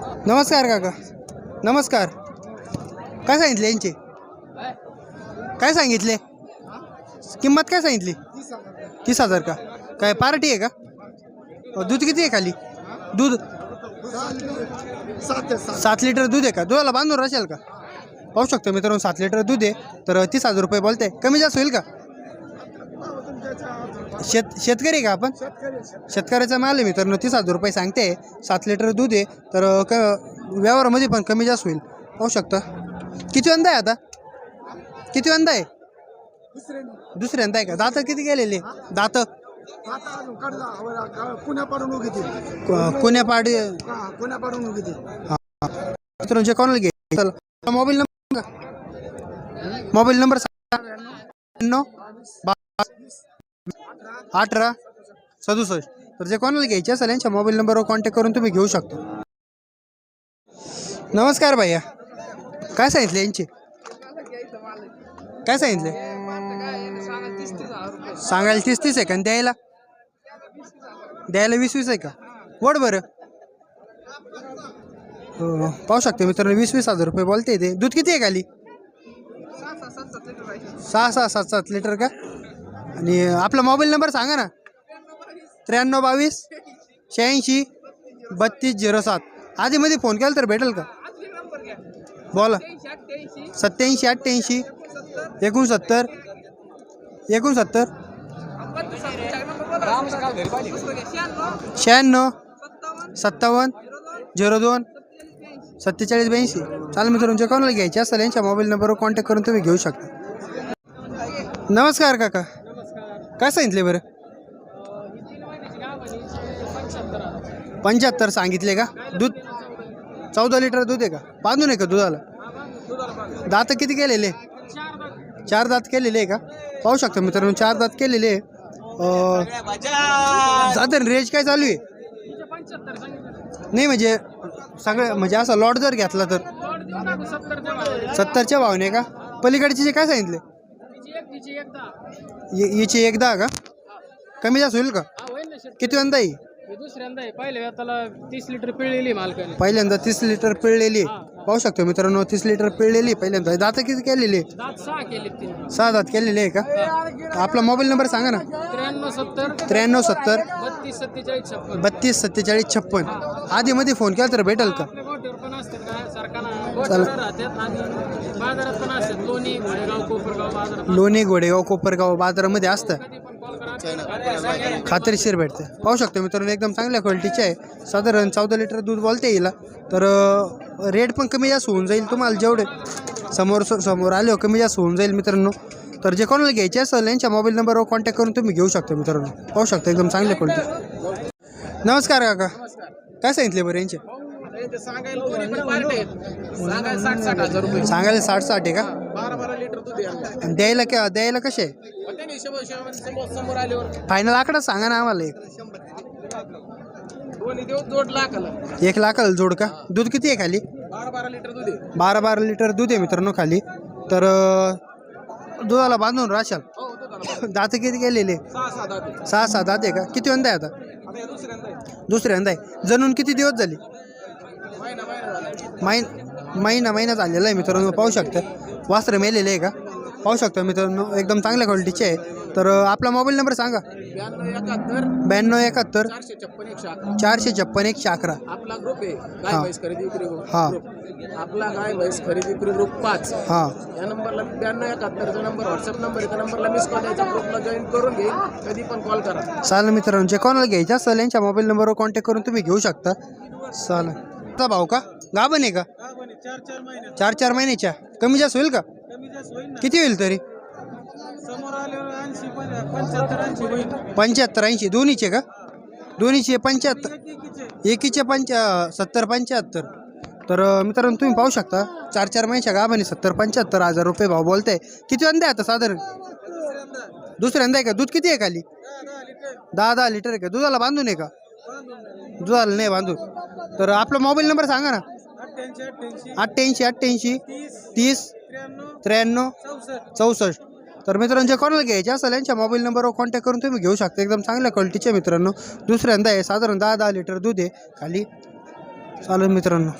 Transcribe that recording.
नमस्कार काका. नमस्कार. काय सांगितले यांचे? काय सांगितले? किंमत काय सांगितली? तीस हजार का? काय पार्टी आहे का? दूध किती आहे खाली? दूध सात लिटर दूध आहे का? दुधाला बांधून राहशाल का? पाहू शकतो मित्रांनो सात लिटर दूध आहे. तर तीस हजार रुपये बोलते कमी जास्त होईल का? शेत शेतकरी का आपण? शेतकऱ्याचा माल आहे मित्रांनो तीस हजार रुपये सांगते. सात लिटर दूध आहे तर क व्यवहारामध्ये पण कमी जास्त होईल. पाहू शकता. किती वंदा आहे आता? किती वंदा आहे? दुसऱ्यांदा. आहे का? दात किती गेलेले? दात कोण्या पाडी कोणाला घे चला. मोबाईल नंबर सांगा. मोबाईल नंबर सांगा. बावीस अठरा सदुसष्ट. तर जे कोणाला घ्यायचे असेल यांच्या मोबाईल कॉन्टॅक्ट करून तुम्ही घेऊ शकता. नमस्कार भैया. काय सांगितले यांचे? काय सांगितले? सांगायला तीस तीस आहे का? आणि द्यायला? द्यायला वीस वीस आहे का? वड बरं. हो पाहू शकते मित्रांनो वीस वीस हज़ार रुपये बोलते दूध आहे खाली? सहा सहा सात सात लिटर का? आणि आपला मोबाईल नंबर सांगा ना. त्र्याण्णव बावीस शहाऐंशी बत्तीस झिरो सात. आधीमध्ये फोन केला तर भेटेल का? बोला. सत्याऐंशी अठ्ठ्याऐंशी एकोणसत्तर एकोणसत्तर. शहाण्णव सत्तावन्न झिरो दोन सत्तेचाळीस ब्याऐंशी. चालेल मी तुमच्या कोणाला घ्यायची असेल यांच्या मोबाईल नंबरवर कॉन्टॅक्ट करून तुम्ही घेऊ शकता. नमस्कार काका. काय सांगितले बरं? पंच्याहत्तर सांगितले का? दूध? चौदा लिटर दूध आहे का? बांधून आहे का दुधाला? दात किती केलेले? चार दात केलेले आहे का? पाहू शकता मित्रांनो चार दात केलेले आहे. साधारण रेंज काय चालू आहे? नाही म्हणजे सगळं म्हणजे असा लॉट जर घेतला तर? सत्तरच्या भावने का? पलीकडचे जे काय सांगितले? य- याची एकदा का? कमी जास्त होईल का? किती वंदा येईल दुसऱ्यांदा आहे. पहिल्या तीस लिटर पिळलेली मालकाने. पहिल्यांदा तीस लिटर पिळलेली पाहू शकतो मित्रांनो तीस लिटर पिळलेली पहिल्यांदा. दात किती केलेली दात सहा केले तिने. सहा दात केलेले आहे का? आपला मोबाईल नंबर सांगा ना. त्र्याण्णव सत्तर त्र्याण्णव सत्तर बत्तीस सत्तेचाळीस छप्पन. बत्तीस सत्तेचाळीस छप्पन. आधीमध्ये फोन केला तर भेटेल का? लोणी घोडेगाव कोपरगाव बाजारामध्ये असतं. खात्रीशीर भेटते. पाहू शकतो मित्रांनो एकदम चांगल्या क्वालिटीचे आहे. साधारण चौदा लिटर दूध बोलते येईल तर रेट पण कमी जास्त होऊन जाईल तुम्हाला जेवढे समोर समोर आले हो कमी जास्त होऊन जाईल मित्रांनो. तर जे कोणाला घ्यायचे असेल यांच्या मोबाईल नंबरवर कॉन्टॅक्ट करून तुम्ही घेऊ शकता मित्रांनो. पाहू शकता एकदम चांगल्या क्वालिटी नमस्कार काका. काय सांगितले बरं यांचे? सांगायला पण पार्ट आहेत. सांगायला साठ साठ आहे का? बारा बारा लिटर दूध आणि द्यायला का द्यायला कसे? फायनल आकडा सांगा ना आम्हाला एक. एक लाखाला जोड का? दूध किती आहे खाली? बारा बारा लिटर दूध आहे. बारा बारा लिटर दूध आहे मित्रांनो खाली. तर दुधाला बांधून राशाल? हो दात किती गेलेले? सहा सहा दात आहे. का? किती वंदा आहे आता हे दुसऱ्यांदा आहे. दुसऱ्यांदा आहे. जणून किती दिवस झाले? महिना महिन महिना झालेला आहे मित्रांनो. पाहू शकता. वास्त्र मेलेले आहे का? पाहू शकता मित्रांनो. एकदम चांगल्या क्वालिटीचे आहे. तर आपला मोबाईल नंबर सांगा. ब्याण्णव एकाहत्तर चारशे छप्पन एकशे अकरा. आपला ग्रुप आहे. गाय. म्हैस खरेदी विक्री ग्रुप हा. आपला गाय म्हैस खरेदी विक्री ग्रुप पाच. हां. या नंबरला ब्याण्णव एकाहत्तरचा नंबर व्हॉट्सअप नंबर नंबरला मिस कॉल द्यायचा. ग्रुपला जॉईन करून घेईन कधी पण कॉल करा. चालेल मित्रांनो. जे कोणाला घ्यायचं असेल यांच्या मोबाईल नंबरवर कॉन्टॅक्ट करून तुम्ही घेऊ शकता. चालेल. चा भाव का? गाभण आहे का? चार चार महिन्याच्या. कमी जास्त होईल का? किती होईल तरी? पंच्याहत्तर ऐंशी. दोन्हीचे का? दोन्हीचे पंच्याहत्तर. एकीचे पंचा सत्तर पंच्याहत्तर. तर मित्रांनो तुम्ही पाहू शकता. चार चार महिन्याच्या गाभाने सत्तर पंच्याहत्तर हजार रुपये भाव बोलताय. किती अंदा आता साधारण? दुसऱ्यांदा आहे का? दूध किती आहे खाली? दहा दहा लिटर आहे का? दुधाला बांधून आहे का? दुधाला नाही बांधून. तर आपला मोबाईल नंबर सांगा ना. अठ्ठ्याऐंशी अठ्ठ्याऐंशी तीस त्र्याण्णव चौसष्ट. तर मित्रांनो जे कोणाला घ्यायचे असेल यांच्या मोबाईल नंबरवर कॉन्टॅक्ट करून तुम्ही घेऊ शकता. एकदम चांगल्या क्वालिटीचे मित्रांनो. दुसऱ्यांदा आहे साधारण दहा दहा लिटर दूध आहे. खाली चालेल मित्रांनो.